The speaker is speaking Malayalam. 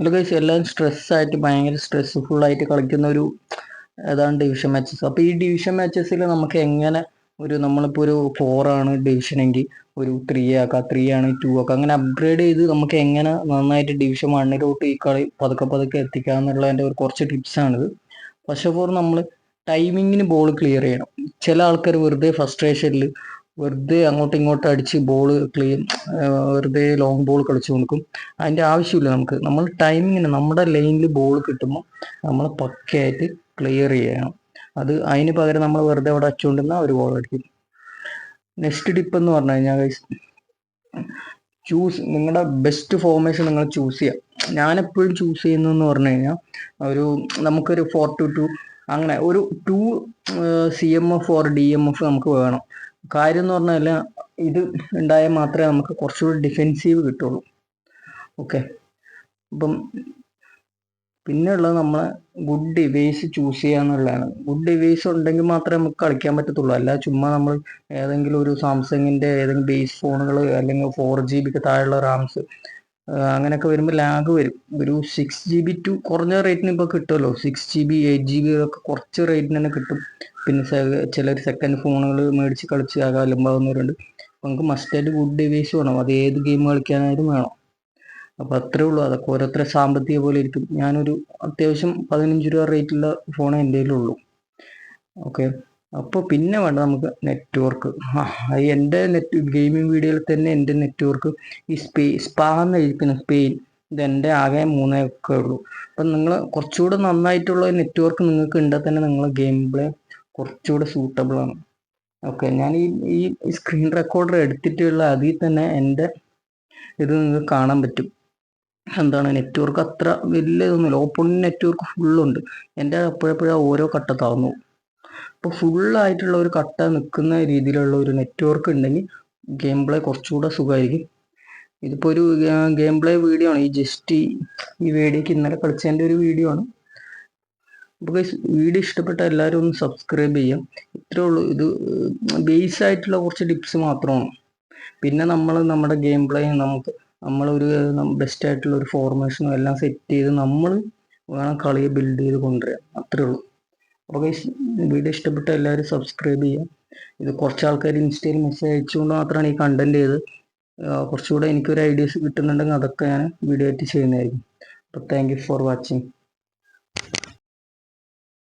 ഹലോ ഗൈസ് എല്ലാവരും സ്ട്രെസ്സായിട്ട് ഭയങ്കര സ്ട്രെസ്ഫുള്ളായിട്ട് കളിക്കുന്ന ഒരു ഏതാണ് ഡിവിഷൻ മാച്ചസ് അപ്പോൾ ഈ ഡിവിഷൻ മാച്ചസിൽ നമുക്ക് എങ്ങനെ ഒരു നമ്മളിപ്പോൾ ഒരു ഫോറാണ് ഡിവിഷനെങ്കിൽ ഒരു ത്രീ ആക്കാം ത്രീ ആണ് ടു ആക്കാം അങ്ങനെ അപ്ഗ്രേഡ് ചെയ്ത് നമുക്ക് എങ്ങനെ നന്നായിട്ട് ഡിവിഷൻ വണ്ണിലോട്ട് ഈ കളി പതുക്കെ പതുക്കെ എത്തിക്കുക എന്നുള്ളതിന്റെ ഒരു കുറച്ച് ടിപ്സാണിത് ഫസ്റ്റ് ഓഫ് ഓൾ നമ്മൾ ടൈമിങ്ങിന് ബോൾ ക്ലിയർ ചെയ്യണം. ചില ആൾക്കാർ വെറുതെ ഫസ്ട്രേഷനിൽ വെറുതെ അങ്ങോട്ടും ഇങ്ങോട്ടും അടിച്ച് ബോൾ ക്ലീൻ വെറുതെ ലോങ് ബോൾ കളിച്ചു കൊടുക്കും. അതിന്റെ ആവശ്യമില്ല നമുക്ക്. നമ്മൾ ടൈമിങ്ങിന് നമ്മുടെ ലൈനിൽ ബോൾ കിട്ടുമ്പോൾ നമ്മൾ പക്കയായിട്ട് ക്ലിയർ ചെയ്യണം. അത് അതിന് പകരം നമ്മൾ വെറുതെ അവിടെ അച്ചുകൊണ്ടിരുന്നാൽ ഒരു ബോൾ അടിക്കും. നെക്സ്റ്റ് ടിപ്പ് എന്ന് പറഞ്ഞു കഴിഞ്ഞാൽ ചൂസ് നിങ്ങളുടെ ബെസ്റ്റ് ഫോർമേഷൻ നിങ്ങൾ ചൂസ് ചെയ്യാം. ഞാൻ എപ്പോഴും ചൂസ് ചെയ്യുന്നതെന്ന് പറഞ്ഞു കഴിഞ്ഞാൽ ഒരു നമുക്കൊരു ഫോർ ടു ടു അങ്ങനെ ഒരു two C M F or D M F നമുക്ക് വേണം. കാര്യം എന്ന് പറഞ്ഞാൽ ഇത് ഉണ്ടായാൽ മാത്രമേ നമുക്ക് കുറച്ചുകൂടി ഡിഫെൻസീവ് കിട്ടുള്ളൂ. ഓക്കെ അപ്പം പിന്നെയുള്ളത് നമ്മൾ ഗുഡ് ഡിവൈസ് ചൂസ് ചെയ്യുക എന്നുള്ളതാണ്. ഗുഡ് ഡിവൈസ് ഉണ്ടെങ്കിൽ മാത്രമേ നമുക്ക് കളിക്കാൻ പറ്റത്തുള്ളൂ. അല്ല ചുമ്മാ നമ്മൾ ഏതെങ്കിലും ഒരു സാംസങ്ങിന്റെ ഏതെങ്കിലും ബേസ് ഫോണുകൾ അല്ലെങ്കിൽ ഫോർ ജി ബിക്ക് താഴെയുള്ള റാംസ് അങ്ങനെയൊക്കെ വരുമ്പോൾ ലാഗ് വരും. ഒരു സിക്സ് ജി ബി ടു കുറഞ്ഞ റേറ്റിന് ഇപ്പോൾ കിട്ടുമല്ലോ six G B eight G B ഒക്കെ കുറച്ച് റേറ്റിന് തന്നെ കിട്ടും. പിന്നെ ചിലർ സെക്കൻഡ് ഫോണുകൾ മേടിച്ച് കളിച്ച് ആകാൻ അപ്പം നമുക്ക് മസ്റ്റായിട്ട് ഗുഡ് ഡിവൈസ് വേണം. അത് ഏത് ഗെയിം കളിക്കാനായാലും വേണം. അപ്പോൾ അത്രേ ഉള്ളൂ. അതൊക്കെ ഓരോരുത്തരെ സാമ്പത്തിക പോലെ ഇരിക്കും. ഞാനൊരു അത്യാവശ്യം പതിനഞ്ച് രൂപ റേറ്റുള്ള ഫോൺ എന്റെ കയ്യിലുള്ളൂ. ഓക്കെ അപ്പോൾ പിന്നെ വേണ്ട നമുക്ക് നെറ്റ്വർക്ക്. എന്റെ നെറ്റ് ഗെയിമിംഗ് വീഡിയോയിൽ തന്നെ എന്റെ നെറ്റ്വർക്ക് ഈ സ്പേ സ്പാ എന്നിരിക്കുന്ന സ്പെയിൻ ഇത് എന്റെ ആകെ മൂന്നേ ഒക്കെ ഉള്ളൂ. അപ്പം നിങ്ങൾ കുറച്ചുകൂടെ നന്നായിട്ടുള്ള നെറ്റ്വർക്ക് നിങ്ങൾക്ക് ഉണ്ടെങ്കിൽ തന്നെ നിങ്ങൾ ഗെയിം പ്ലേ കുറച്ചുകൂടെ സൂട്ടബിൾ ആണ്. ഓക്കെ ഞാൻ ഈ ഈ സ്ക്രീൻ റെക്കോർഡർ എടുത്തിട്ടുള്ള അതിൽ തന്നെ എന്റെ ഇത് നിങ്ങൾക്ക് കാണാൻ പറ്റും. എന്താണ്? നെറ്റ്വർക്ക് അത്ര വലിയ ഇതൊന്നുമില്ല. ഓപ്പൺ നെറ്റ്വർക്ക് ഫുള്ളുണ്ട് എന്റെ അപ്പോഴപ്പോഴും ഓരോ കട്ട ഫുൾ ആയിട്ടുള്ള ഒരു കട്ട നിൽക്കുന്ന രീതിയിലുള്ള ഒരു നെറ്റ്വർക്ക് ഉണ്ടെങ്കിൽ ഗെയിം പ്ലേ കുറച്ചുകൂടെ സുഖമായിരിക്കും. ഇതിപ്പോൾ ഒരു ഗെയിം പ്ലേ വീഡിയോ ആണ്. ഈ ജസ്റ്റ് ഈ വീഡിയോക്ക് ഇന്നലെ കളിച്ചതിന്റെ ഒരു വീഡിയോ ആണ്. അപ്പോൾ വീഡിയോ ഇഷ്ടപ്പെട്ട എല്ലാവരും ഒന്ന് സബ്സ്ക്രൈബ് ചെയ്യാം. ഇത്രേ ഉള്ളൂ. ഇത് ബേസ് ആയിട്ടുള്ള കുറച്ച് ടിപ്സ് മാത്രമാണ്. പിന്നെ നമ്മൾ നമ്മുടെ ഗെയിം പ്ലേ നമുക്ക് നമ്മളൊരു ബെസ്റ്റ് ആയിട്ടുള്ള ഒരു ഫോർമേഷനും എല്ലാം സെറ്റ് ചെയ്ത് നമ്മൾ വേണം കളിയെ ബിൽഡ് ചെയ്ത് കൊണ്ടുവരാം അത്രേ ഉള്ളൂ. അപ്പോൾ വീഡിയോ ഇഷ്ടപ്പെട്ട എല്ലാവരും സബ്സ്ക്രൈബ് ചെയ്യുക. ഇത് കുറച്ച് ആൾക്കാർ ഇൻസ്റ്റയിൽ മെസ്സേജ് അയച്ചുകൊണ്ട് മാത്രമാണ് ഈ കണ്ടന്റ് ചെയ്ത് കുറച്ചുകൂടെ എനിക്കൊരു ഐഡിയാസ് കിട്ടുന്നുണ്ടെങ്കിൽ അതൊക്കെ ഞാൻ വീഡിയോ ആയിട്ട് ചെയ്യുന്നതായിരിക്കും. അപ്പോൾ താങ്ക് ഫോർ വാച്ചിങ്